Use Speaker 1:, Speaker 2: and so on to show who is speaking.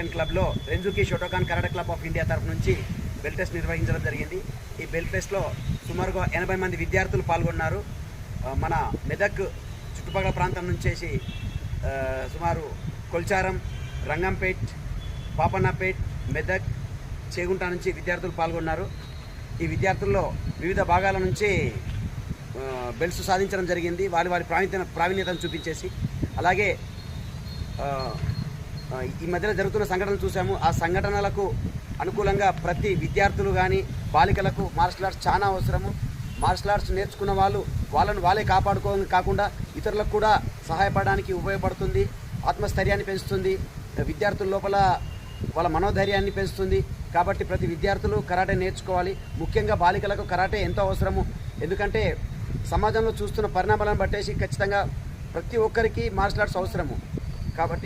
Speaker 1: And క్లబ్లో రెంజుకి Shotokan karate club of India తరఫు నుంచి బెల్ టెస్ట్ నిర్వహించడం జరిగింది. ఈ బెల్ టెస్ట్లో సుమారుగా ఎనభై మంది విద్యార్థులు పాల్గొన్నారు. మన మెదక్ చుట్టుపక్కల ప్రాంతం నుంచేసి సుమారు కొల్చారం రంగంపేట్ పాపన్నపేట్ మెదక్ చేగుంట నుంచి విద్యార్థులు పాల్గొన్నారు. ఈ విద్యార్థుల్లో వివిధ భాగాల నుంచి బెల్స్ బెల్ట్స్ సాధించడం జరిగింది. వారి వారి ప్రావీణ్యత ప్రావీణ్యతను చూపించేసి అలాగే ఈ మధ్యలో జరుగుతున్న సంఘటనలు చూసాము ఆ సంఘటనలకు అనుకూలంగా ప్రతి విద్యార్థులు కానీ బాలికలకు మార్షల్ ఆర్ట్స్ చాలా అవసరము. మార్షల్ ఆర్ట్స్ నేర్చుకున్న వాళ్ళు వాళ్ళను వాళ్ళే కాపాడుకోవడం కాకుండా ఇతరులకు కూడా సహాయపడడానికి ఉపయోగపడుతుంది ఆత్మస్థైర్యాన్ని పెంచుతుంది విద్యార్థుల లోపల వాళ్ళ మనోధైర్యాన్ని పెంచుతుంది. కాబట్టి ప్రతి విద్యార్థులు కరాటే నేర్చుకోవాలి. ముఖ్యంగా బాలికలకు కరాటే ఎంతో అవసరము. ఎందుకంటే సమాజంలో చూస్తున్న పరిణామాలను బట్టేసి ఖచ్చితంగా ప్రతి ఒక్కరికి మార్షల్ ఆర్ట్స్ అవసరము. కాబట్టి